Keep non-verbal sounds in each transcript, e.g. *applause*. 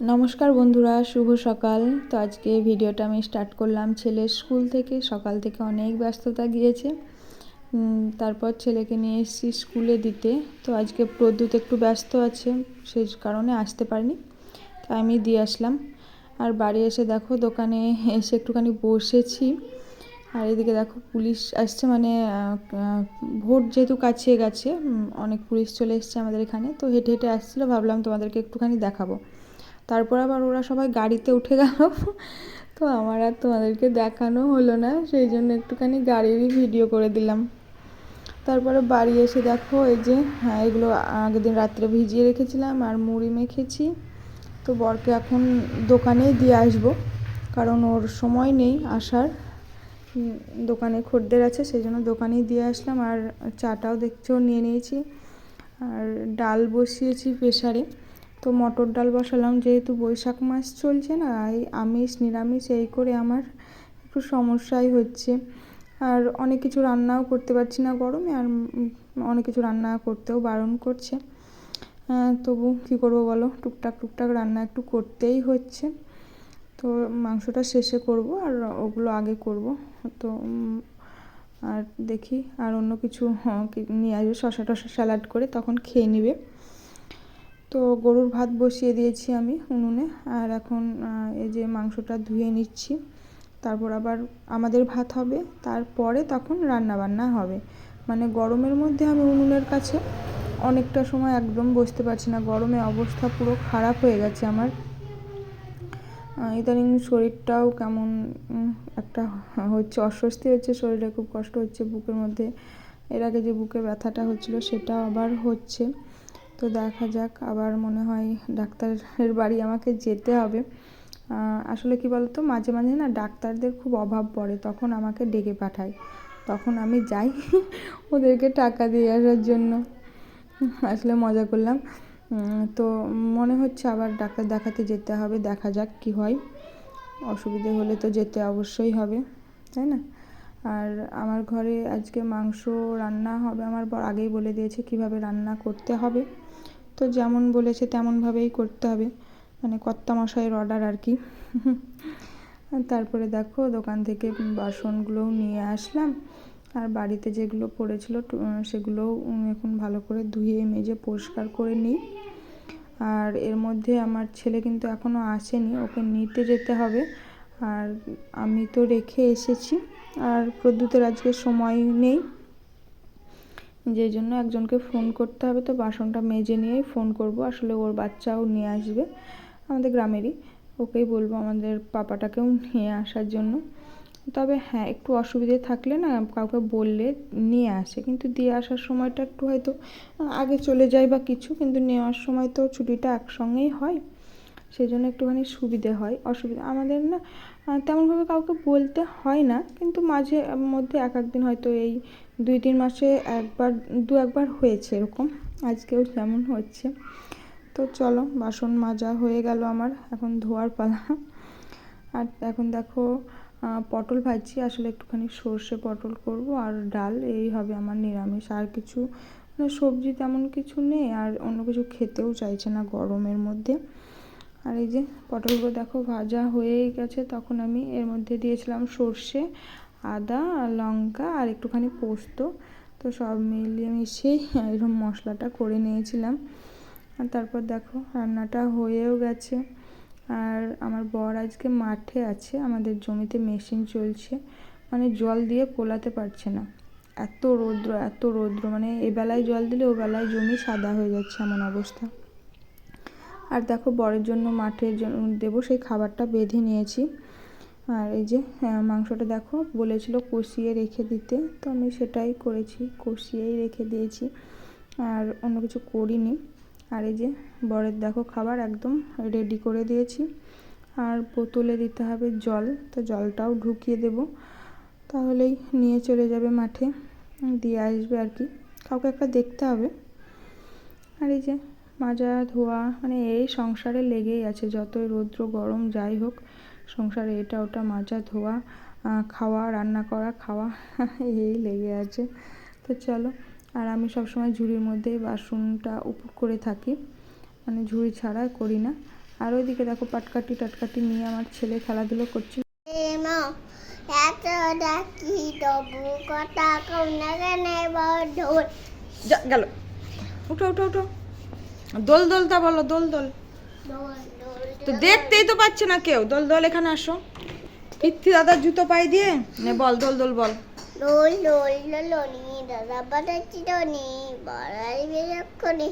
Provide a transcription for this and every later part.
নমস্কার বন্ধুরা, শুভ সকাল। তো আজকে ভিডিওটা আমি স্টার্ট করলাম ছেলের স্কুল থেকে। সকাল থেকে অনেক ব্যস্ততা গিয়েছে। তারপর ছেলেকে নিয়ে এসেছি স্কুলে দিতে। তো আজকে প্রদ্যুৎ একটু ব্যস্ত আছে সেই কারণে আসতে পারিনি। তাই আমি দিয়ে আসলাম। আর বাড়ি এসে দেখো, দোকানে এসে একটুখানি বসেছি। আর এদিকে দেখো, পুলিশ আসছে মানে ভোট যেহেতু কাছে গেছে অনেক পুলিশ চলে এসছে আমাদের এখানে। তো হেঁটে হেঁটে আসছিল, ভাবলাম তোমাদেরকে একটুখানি দেখাবো। তারপর আবার ওরা সবাই গাড়িতে উঠে গেল। তো আমার আর তোমাদেরকে দেখানো হলো না, সেই জন্য একটুখানি গাড়িরই ভিডিও করে দিলাম। তারপরে বাড়ি এসে দেখো, এই যে হ্যাঁ এগুলো আগের দিন রাত্রে ভিজিয়ে রেখেছিলাম আর মুড়ি মেখেছি। তো বরকে এখন দোকানেই দিয়ে আসব, কারণ ওর সময় নেই আসার। দোকানে খদ্দের আছে, সেই জন্য দোকানেই দিয়ে আসলাম। আর চাটাও দেখছ, নিয়ে নিয়েছি। আর ডাল বসিয়েছি প্রেশারে তো মটর ডাল বসালাম যেহেতু বৈশাখ মাস চলছে না এই আমিষ নিরামিষ এই করে আমার একটু সমস্যাই হচ্ছে। আর অনেক কিছু রান্নাও করতে পারছি না গরমে আর অনেক কিছু রান্না করতেও বারণ করছে। তবু কী করব বলো? টুকটাক টুকটাক রান্না একটু করতেই হচ্ছে। তো মাংসটা শেষে করব আর ওগুলো আগে করব। তো আর দেখি আর অন্য কিছু হ্যাঁ, নিয়ে আসবে? শশা টশা স্যালাড করে তখন খেয়ে নিবে। তো গরুর ভাত বসিয়ে দিয়েছি আমি উনুনে, আর এখন এই যে মাংসটা ধুয়ে নিচ্ছি। তারপর আবার আমাদের ভাত হবে, তারপরে তখন রান্না বান্না হবে। মানে গরমের মধ্যে আমি উনুনের কাছে অনেকটা সময় একদম বসতে পারছি না। গরমে অবস্থা পুরো খারাপ হয়ে গেছে আমার। ইদানিং শরীরটাও কেমন একটা হচ্ছে, অস্বস্তি হচ্ছে, শরীরে খুব কষ্ট হচ্ছে, বুকের মধ্যে। এর আগে যে বুকে ব্যথাটা হচ্ছিল সেটা আবার হচ্ছে। তো দেখা যাক, আবার মনে হয় ডাক্তারের বাড়ি আমাকে যেতে হবে। আসলে কি বলতো, মাঝে মাঝে না ডাক্তারদের খুব অভাব পড়ে, তখন আমাকে ডেকে পাঠায়। তখন আমি যাই *laughs* ওদেরকে টাকা দিয়ে আসার জন্য। আসলে মজা করলাম। তো মনে হচ্ছে আবার ডাক্তার দেখাতে যেতে হবে, দেখা যাক কি হয়। অসুবিধে হলে তো যেতে অবশ্যই হবে, তাই না? আর আমার ঘরে আজকে মাংস রান্না হবে, আমার বর আগেই বলে দিয়েছে কীভাবে রান্না করতে হবে। তো যেমন বলেছে তেমনভাবেই করতে হবে। মানে কর্তা মশাইয়ের অর্ডার আর কি। তারপরে দেখো দোকান থেকে বাসনগুলোও নিয়ে আসলাম। আর বাড়িতে যেগুলো পড়েছিল সেগুলোও এখন ভালো করে ধুয়ে, মেজে, পরিষ্কার করে নিই। আর এর মধ্যে আমার ছেলে কিন্তু এখনও আসেনি, ওকে নিতে যেতে হবে। আর আমি তো রেখে এসেছি। আর প্রদ্যুতের আজকে সময় নেই। যেই জন্য একজনকে ফোন করতে হবে তো বাসনটা মেজে নিয়েই ফোন করব। আসলে ওর বাচ্চাও নিয়ে আসবে, আমাদের গ্রামেরই। ওকেই বলব আমাদের পাপাটাকেও নিয়ে আসার জন্য। তবে হ্যাঁ একটু অসুবিধে থাকলে না কাউকে বললে নিয়ে আসে, কিন্তু দিয়ে আসার সময়টা একটু হয়তো আগে চলে যায় বা কিছু, কিন্তু নেওয়ার সময় তো ছুটিটা একসঙ্গেই হয়। সেই জন্য একটুখানি সুবিধে হয়, অসুবিধা। আমাদের না তেমনভাবে কাউকে বলতে হয় না, কিন্তু মাঝে মধ্যে এক একদিন হয়তো এই দুই তিন মাসে একবার, দু একবার হয়েছে এরকম, আজকেও যেমন হচ্ছে। তো চলো, বাসন মাজা হয়ে গেল আমার, এখন ধোয়ার পালা। আর এখন দেখো পটল ভাজছি, আসলে একটুখানি সর্ষে পটল করব আর ডাল, এই হবে আমার নিরামিষ। আর কিছু মানে সবজি তেমন কিছু নেই, আর অন্য কিছু খেতেও চাইছে না গরমের মধ্যে। আর এই যে পটলগুলো দেখো ভাজা হয়েই গেছে, তখন আমি এর মধ্যে দিয়েছিলাম সর্ষে, আদা, লঙ্কা আর একটুখানি পোস্ত। তো সব মিলিয়ে মিশিয়ে এরকম মশলাটা করে নিয়েছিলাম। আর তারপর দেখো রান্নাটা হয়েও গেছে। আর আমার বর আজকে মাঠে আছে, আমাদের জমিতে মেশিন চলছে। মানে জল দিয়ে পোলাতে পারছে না। এত রৌদ্র এত রৌদ্র মানে এবেলায় জল দিলে ওবেলায় জমি সাদা হয়ে যাচ্ছে এমন অবস্থা। আর দেখো বরের জন্য মাঠের জন্য দেবো সেই খাবারটা বেঁধে নিয়েছি। আর এই যে মাংসটা দেখো বলেছিল কষিয়ে রেখে দিতে, তো আমি সেটাই করেছি, কষিয়েই রেখে দিয়েছি। আর অন্য কিছু করিনি। আর এই যে বরের দেখো খাবার একদম রেডি করে দিয়েছি। আর বোতলে দিতে হবে জল, তো জলটাও ঢুকিয়ে দেব। তাহলেই নিয়ে চলে যাবে মাঠে, দিয়ে আসবে আর কি। কাউকে একটা দেখতে হবে। আর এই যে মাজা ধোয়া মানে এই সংসারে লেগেই আছে। যতই রৌদ্র গরম যাই হোক সংসারে এটা ওটা মাজা ধোয়া খাওয়া রান্না করা খাওয়া *laughs* এই লেগে আছে। তো চলো আর আমি সবসময় ঝুড়ির মধ্যে বাসনটা উপর করে থাকি। মানে ঝুড়ি ছাড়া করি না। আর ওইদিকে দেখো পাটকাটি টাটকাটি নিয়ে আমার ছেলে খেলাধুলো গেল। উঠো উঠো উঠো। দোল দোলতা বলো দোল দোল। তো দেখতেই তো পাচ্ছে না কেউ। দোল দোল এখানে আসো। পিত্তি দাদার জুতো পাই দিয়ে? নে বল দোল দোল বল। লোল লোল লোলনি দাদা বাটাচ্ছি টনি বড়াই বেরক্ষণি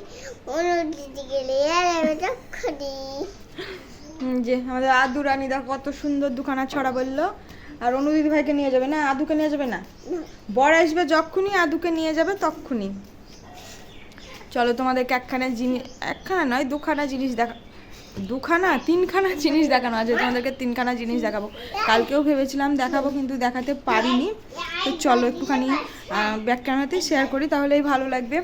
অনুদিদি গেলে আর আমি যক্ষণি যে আমাদের আদু রানী দেখো কত সুন্দর দুখানা ছড়া বলল। আর অনুদিদি ভাইকে নিয়ে যাবে না? আদুকে নিয়ে যাবে না? বর আসবে যখনই আদুকে নিয়ে যাবে তক্ষুনি চলো তোমাদেরকে একখানা জিনিস একখানা নয়, দুখানা জিনিস দেখা দুখানা, তিনখানা জিনিস দেখানো আছে, তোমাদেরকে তিনখানা জিনিস দেখাবো। কালকেও ভেবেছিলাম দেখাবো, কিন্তু দেখাতে পারিনি। তো চলো একটুখানি ব্যাক শেয়ার করি, তাহলেই ভালো লাগবে।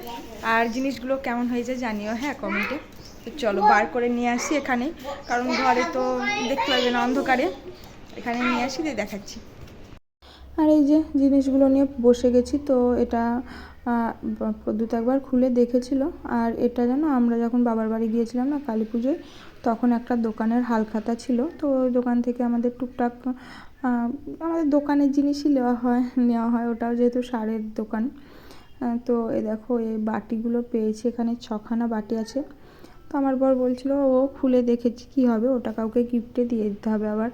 আর জিনিসগুলো কেমন হয়েছে জানিও হ্যাঁ কমেন্টে তো চলো বার করে নিয়ে আসি এখানে, কারণ ঘরে তো দেখতে পারবে না অন্ধকারে। এখানে নিয়ে আসি, দিয়ে দেখাচ্ছি। আর এই যে জিনিসগুলো নিয়ে বসে গেছি, তো এটা প্রদ্যুৎ একবার খুলে দেখেছিল। আর এটা যেন আমরা যখন বাবার বাড়ি গিয়েছিলাম না কালী পুজোয়, তখন একটা দোকানের হালখাতা ছিল। তো ওই দোকান থেকে আমাদের টুকটাক আমাদের দোকানের জিনিসই নেওয়া হয় নেওয়া হয়। ওটাও যেহেতু সারের দোকান। তো এ দেখো, এই বাটিগুলো পেয়েছি। এখানে ছখানা বাটি আছে। তো আমার বর বলছিল, ও খুলে দেখেছি, কি হবে? ওটা কাউকে গিফটে দিয়ে দিতে হবে আবার।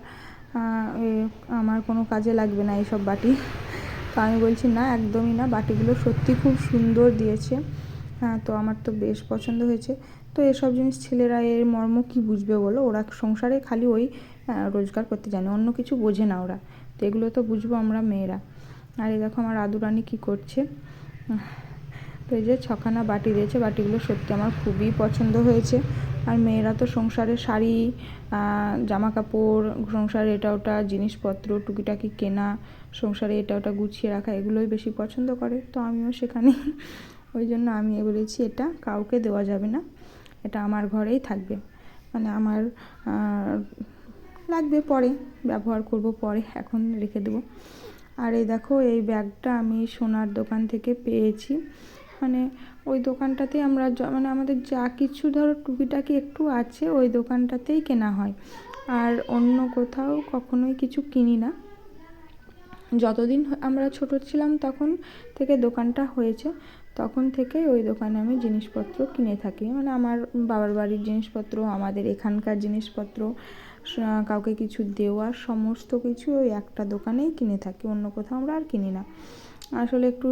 আমার কোনো কাজে লাগবে না এইসব বাটি। তো আমি বলছি, না, একদমই না। বাটিগুলো সত্যি খুব সুন্দর দিয়েছে। হ্যাঁ তো আমার তো বেশ পছন্দ হয়েছে। তো এসব জিনিস ছেলেরা এর মর্ম কি বুঝবে বলো? ওরা সংসারে খালি ওই রোজগার করতে জানে, অন্য কিছু বোঝে না ওরা। তো এগুলো তো বুঝব আমরা মেয়েরা। আর এই দেখো আমার আদুরানি কী করছে। তো এই যে ছখানা বাটি দিয়েছে। বাটিগুলো সত্যি আমার খুবই পছন্দ হয়েছে। আর মেয়েরা তো সংসারে শাড়ি জামা কাপড় সংসারে এটা ওটা জিনিসপত্র, টুকিটাকি কেনা, সংসারে এটা ওটা গুছিয়ে রাখা, এগুলোই বেশি পছন্দ করে। তো আমিও সেখানে *laughs* ওই জন্য আমি বলেছি এটা কাউকে দেওয়া যাবে না। এটা আমার ঘরেই থাকবে। মানে আমার লাগবে পরে, ব্যবহার করব পরে, এখন রেখে দেবো। আর এই দেখো, এই ব্যাগটা আমি সোনার দোকান থেকে পেয়েছি। মানে ওই দোকানটাতেই আমরা মানে আমাদের যা কিছু ধরো টুকিটাকি একটু আছে, ওই দোকানটাতেই কেনা হয়। আর অন্য কোথাও কখনোই কিছু কিনি না। যতদিন আমরা ছোট ছিলাম তখন থেকে দোকানটা হয়েছে, তখন থেকে ওই দোকানে আমি জিনিসপত্র কিনে থাকি। মানে আমার বাবার বাড়ির জিনিসপত্র, আমাদের এখানকার জিনিসপত্র কাউকে কিছু দেওয়ার সমস্ত কিছু ওই একটা দোকানেই কিনে থাকি, অন্য কোথাও আমরা আর কিনি না। আসলে একটু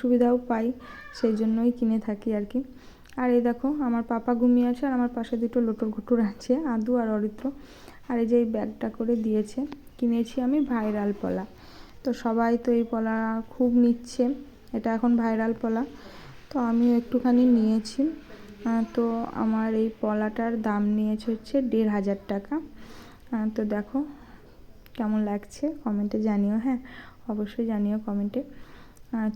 সুবিধাও পাই, সেই জন্যই কিনে থাকি আর কি। আর এই দেখো, আমার পাপা ঘুমিয়ে আছে আর আমার পাশে দুটো লোটর ঘুটুর আছে, আদু আর অরিত্র। আর এই যে এই ব্যাগটা করে দিয়েছে, কিনেছি আমি ভাইরাল পলা। তো সবাই তো এই পলা খুব নিচ্ছে, এটা এখন ভাইরাল পলা। তো আমিও একটুখানি নিয়েছি। তো আমার এই পলাটার দাম নিয়েছে হচ্ছে দেড় হাজার টাকা। তো দেখো কেমন লাগছে কমেন্টে জানিও হ্যাঁ অবশ্যই জানিও কমেন্টে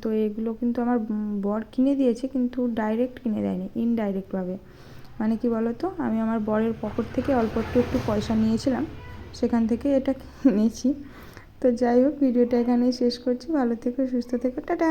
তো এগুলো কিন্তু আমার বর কিনে দিয়েছে, কিন্তু ডাইরেক্ট কিনে দেয়নি ইনডাইরেক্টভাবে মানে কি বলো তো আমি আমার বরের পকেট থেকে অল্প একটু একটু পয়সা নিয়েছিলাম, সেখান থেকে এটা *laughs* কিনেছি তো যাই হোক, ভিডিওটা এখানেই শেষ করছি, ভালো থেকো, সুস্থ থেকো, টাটা!